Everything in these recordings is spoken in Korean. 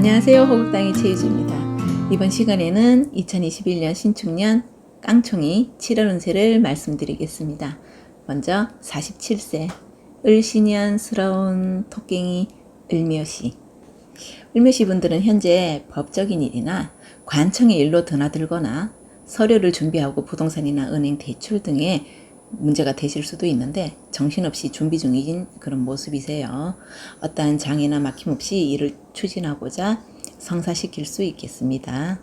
안녕하세요. 호국당의 최유주입니다. 이번 시간에는 2021년 신축년 깡총이 7월 운세를 말씀드리겠습니다. 먼저 47세 을신년스러운 토깽이 을묘시 을묘시 분들은 현재 법적인 일이나 관청의 일로 드나들거나 서류를 준비하고 부동산이나 은행 대출 등의 문제가 되실 수도 있는데 정신없이 준비 중인 그런 모습이세요. 어떠한 장애나 막힘 없이 일을 추진하고자 성사시킬 수 있겠습니다.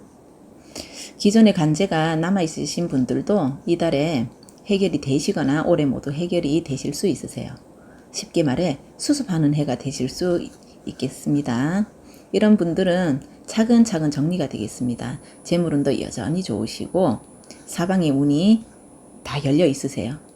기존의 간제가 남아 있으신 분들도 이달에 해결이 되시거나 올해 모두 해결이 되실 수 있으세요. 쉽게 말해 수습하는 해가 되실 수 있겠습니다. 이런 분들은 차근차근 정리가 되겠습니다. 재물운도 여전히 좋으시고 사방의 운이 다 열려 있으세요.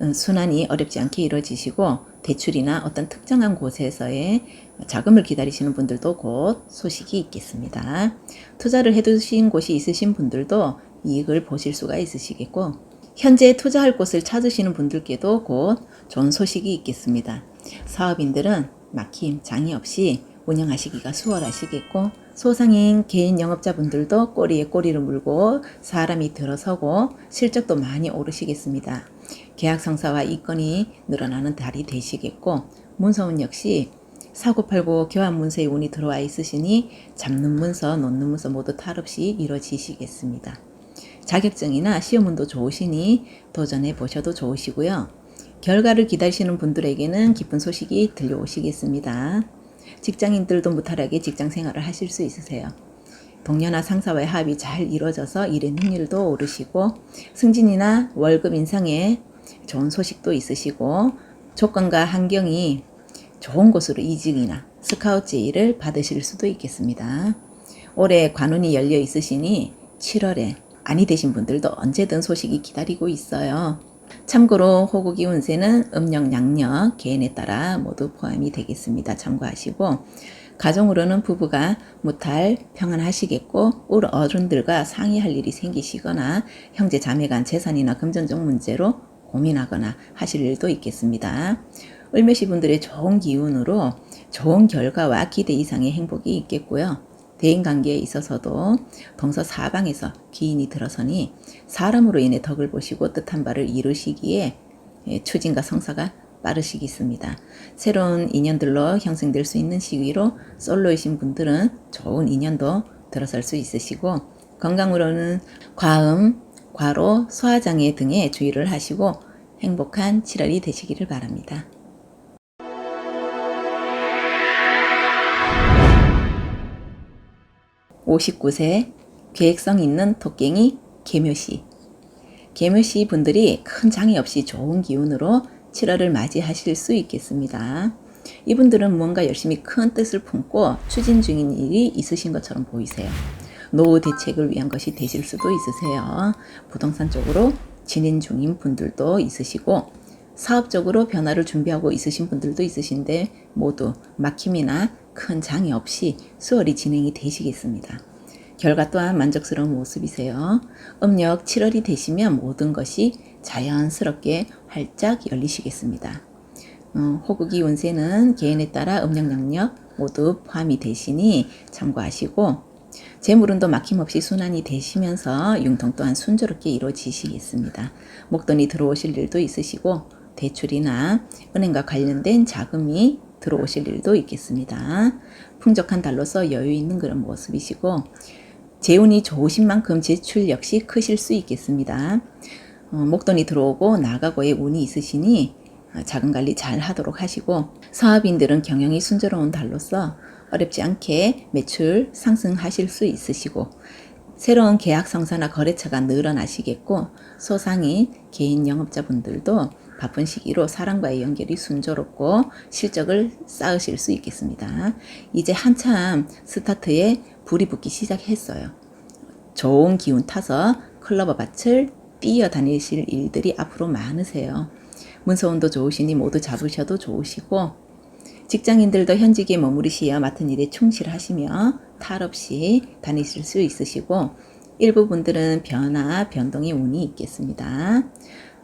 음, 순환이 어렵지 않게 이루어지시고 대출이나 어떤 특정한 곳에서의 자금을 기다리시는 분들도 곧 소식이 있겠습니다. 투자를 해두신 곳이 있으신 분들도 이익을 보실 수가 있으시겠고 현재 투자할 곳을 찾으시는 분들께도 곧 좋은 소식이 있겠습니다. 사업인들은 막힘, 장애 없이 운영하시기가 수월하시겠고 소상인 개인 영업자분들도 꼬리에 꼬리를 물고 사람이 들어서고 실적도 많이 오르시겠습니다. 계약 성사와 이건이 늘어나는 달이 되시겠고 문서운 역시 사고팔고 교환 문서의 운이 들어와 있으시니 잡는 문서, 놓는 문서 모두 탈 없이 이루어지시겠습니다. 자격증이나 시험운도 좋으시니 도전해 보셔도 좋으시고요. 결과를 기다리시는 분들에게는 기쁜 소식이 들려오시겠습니다. 직장인들도 무탈하게 직장 생활을 하실 수 있으세요. 동료나 상사와의 합이 잘 이루어져서 일의 능률도 오르시고 승진이나 월급 인상에 좋은 소식도 있으시고 조건과 환경이 좋은 곳으로 이직이나 스카우트 제의를 받으실 수도 있겠습니다. 올해 관운이 열려 있으시니 7월에 아니 되신 분들도 언제든 소식이 기다리고 있어요. 참고로 호국이 운세는 음력, 양력, 개인에 따라 모두 포함이 되겠습니다. 참고하시고 가정으로는 부부가 무탈 평안하시겠고 올 어른들과 상의할 일이 생기시거나 형제 자매 간 재산이나 금전적 문제로 고민하거나 하실 일도 있겠습니다. 을매시 분들의 좋은 기운으로 좋은 결과와 기대 이상의 행복이 있겠고요. 대인 관계에 있어서도 동서 사방에서 기인이 들어서니 사람으로 인해 덕을 보시고 뜻한 바를 이루시기에 예, 추진과 성사가 빠르시겠습니다. 새로운 인연들로 형성될 수 있는 시기로 솔로이신 분들은 좋은 인연도 들어설 수 있으시고 건강으로는 과음, 과로, 소화장애 등에 주의를 하시고 행복한 7월이 되시기를 바랍니다. 59세 계획성 있는 토깽이 개묘시. 개묘시 분들이 큰 장애 없이 좋은 기운으로 7월을 맞이하실 수 있겠습니다. 이분들은 무언가 열심히 큰 뜻을 품고 추진 중인 일이 있으신 것처럼 보이세요. 노후 대책을 위한 것이 되실 수도 있으세요. 부동산 쪽으로 진행 중인 분들도 있으시고 사업적으로 변화를 준비하고 있으신 분들도 있으신데 모두 막힘이나 큰 장애 없이 수월히 진행이 되시겠습니다. 결과 또한 만족스러운 모습이세요. 음력 7월이 되시면 모든 것이 자연스럽게 활짝 열리시겠습니다. 어, 호국이 운세는 개인에 따라 음력 양력 모두 포함이 되시니 참고하시고 재물운도 막힘없이 순환이 되시면서 융통 또한 순조롭게 이루어지시겠습니다. 목돈이 들어오실 일도 있으시고 대출이나 은행과 관련된 자금이 들어오실 일도 있겠습니다. 풍족한 달로서 여유 있는 그런 모습이시고 재운이 좋으신 만큼 지출 역시 크실 수 있겠습니다. 어, 목돈이 들어오고 나가고의 운이 있으시니 어, 자금 관리 잘 하도록 하시고 사업인들은 경영이 순조로운 달로서 어렵지 않게 매출 상승하실 수 있으시고 새로운 계약 성사나 거래처가 늘어나시겠고 소상인 개인 영업자분들도 바쁜 시기로 사람과의 연결이 순조롭고 실적을 쌓으실 수 있겠습니다. 이제 한참 스타트에 불이 붙기 시작했어요. 좋은 기운 타서 클로버 밭을 뛰어다니실 일들이 앞으로 많으세요. 문서운도 좋으시니 모두 잡으셔도 좋으시고 직장인들도 현직에 머무르시어 맡은 일에 충실하시며 탈 없이 다니실 수 있으시고 일부 분들은 변화, 변동의 운이 있겠습니다.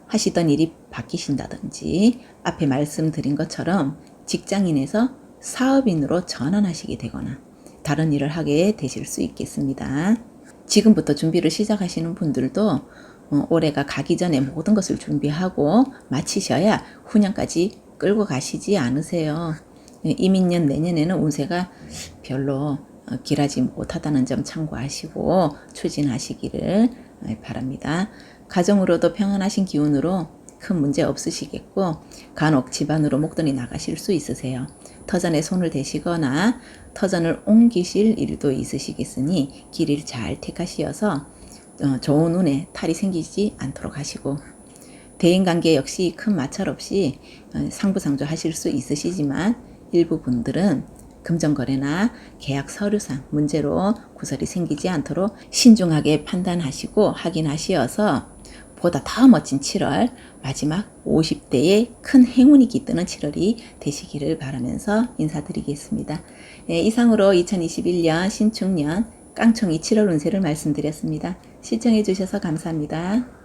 하시던 일이 바뀌신다든지 앞에 말씀드린 것처럼 직장인에서 사업인으로 전환하시게 되거나 다른 일을 하게 되실 수 있겠습니다. 지금부터 준비를 시작하시는 분들도 어, 올해가 가기 전에 모든 것을 준비하고 마치셔야 후년까지 끌고 가시지 않으세요. 예, 이민년 내년에는 운세가 별로 어, 길하지 못하다는 점 참고하시고 추진하시기를 어, 바랍니다. 가정으로도 평안하신 기운으로 큰 문제 없으시겠고 간혹 집안으로 목돈이 나가실 수 있으세요. 터전에 손을 대시거나 터전을 옮기실 일도 있으시겠으니 길을 잘 택하시어서 어, 좋은 운에 탈이 생기지 않도록 하시고 대인관계 역시 큰 마찰 없이 어, 상부상조 하실 수 있으시지만 일부 분들은 금전거래나 계약 서류상 문제로 구설이 생기지 않도록 신중하게 판단하시고 확인하시어서 보다 더 멋진 7월 마지막 50대의 큰 행운이 깃드는 7월이 되시기를 바라면서 인사드리겠습니다. 예, 이상으로 2021년 신축년 깡총이 7월 운세를 말씀드렸습니다. 시청해 주셔서 감사합니다.